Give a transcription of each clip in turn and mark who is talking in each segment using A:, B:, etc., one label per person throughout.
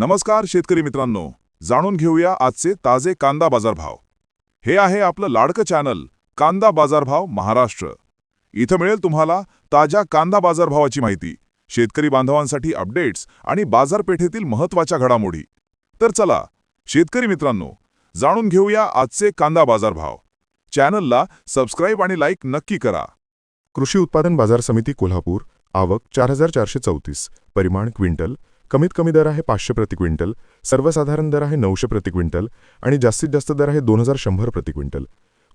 A: नमस्कार शेतकरी मित्रांनो. जाणून घेऊया आजचे ताजे कांदा बाजारभाव. हे आहे आपलं लाडकं चॅनल कांदा बाजारभाव महाराष्ट्र. इथं मिळेल तुम्हाला ताज्या कांदा बाजारभावाची माहिती शेतकरी बांधवांसाठी अपडेट्स आणि बाजारपेठेतील महत्त्वाच्या घडामोडी. तर चला शेतकरी मित्रांनो जाणून घेऊया आजचे कांदा बाजारभाव. चॅनलला सबस्क्राईब आणि लाईक नक्की करा.
B: कृषी उत्पादन बाजार समिती कोल्हापूर आवक चार हजार चारशे चौतीस परिमाण क्विंटल कमीत कमी दर आहे पाचशे प्रति क्विंटल सर्वसाधारण दर आहे नऊशे प्रति क्विंटल आणि जास्तीत जास्त दर आहे दोन हजार शंभर प्रति क्विंटल.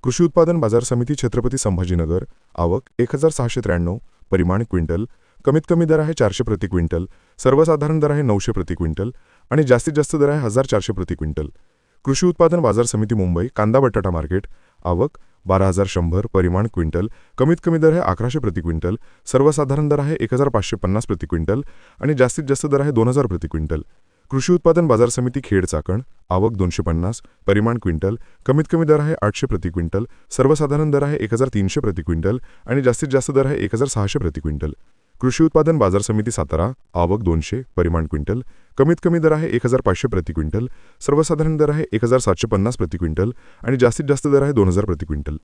B: कृषी उत्पादन बाजार समिती छत्रपती संभाजीनगर आवक एक हजार सहाशे त्र्याण्णव परिमाण क्विंटल कमीत कमी दर आहे चारशे प्रति क्विंटल सर्वसाधारण दर आहे नऊशे प्रति क्विंटल आणि जास्तीत जास्त दर आहे हजार चारशे प्रति क्विंटल. कृषी उत्पादन बाजार समिती मुंबई कांदा बटाटा मार्केट आवक बारा हजार शंभर परिमाण क्विंटल कमीत कमी दर आहे अकराशे प्रति क्विंटल सर्वसाधारण दर आहे एक हजार पाचशे पन्नास प्रति क्विंटल आणि जास्तीत जास्त दर आहे दोन हजार प्रति क्विंटल. कृषी उत्पादन बाजार समिती खेड चाकण आवक दोनशे पन्नास परिमाण क्विंटल कमीत कमी दर आहे आठशे प्रति क्विंटल सर्वसाधारण दर आहे एक हजार तीनशे प्रति क्विंटल आणि जास्तीत जास्त दर आहे एक हजार सहाशे प्रति क्विंटल. कृषी उत्पादन बाजार समिती सातारा आवक दोनशे परिमाण क्विंटल कमीत कमी दर आहे एक हजार पाचशे प्रति क्विंटल सर्वसाधारण दर आहे एक हजार सातशे पन्नास प्रति क्विंटल आणि जास्तीत जास्त दर आहे दोन हजार प्रति क्विंटल.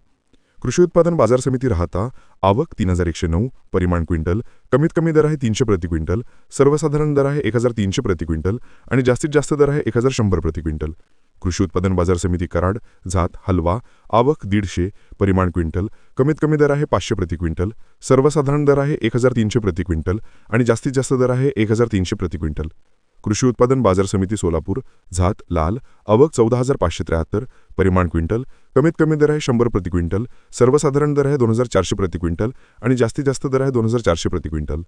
B: कृषी उत्पादन बाजार समिती राहता आवक तीन हजार एकशे नऊ परिमाण क्विंटल कमीत कमी दर आहे तीनशे प्रति क्विंटल सर्वसाधारण दर आहे एक हजार तीनशे प्रति क्विंटल आणि जास्तीत जास्त दर आहे एक हजार शंभर प्रति क्विंटल. कृषी उत्पादन बाजार समिती कराड जात हलवा आवक दीडशे परिमाण क्विंटल कमीत कमी दर आहे पाचशे प्रति क्विंटल सर्वसाधारण दर आहे एक हजार तीनशे प्रति क्विंटल आणि जास्तीत जास्त दर आहे एक हजार तीनशे प्रति क्विंटल. कृषी उत्पादन बाजार समिती सोलापूर झात लाल आवक चौदा हजार पाचशे त्र्याहत्तर परिमाण क्विंटल कमीत कमी दर आहे शंभर प्रति क्विंटल सर्वसाधारण दर आहे दोन हजार चारशे प्रति क्विंटल आणि जास्तीत जास्त दर आहे दोन हजार चारशे प्रति क्विंटल.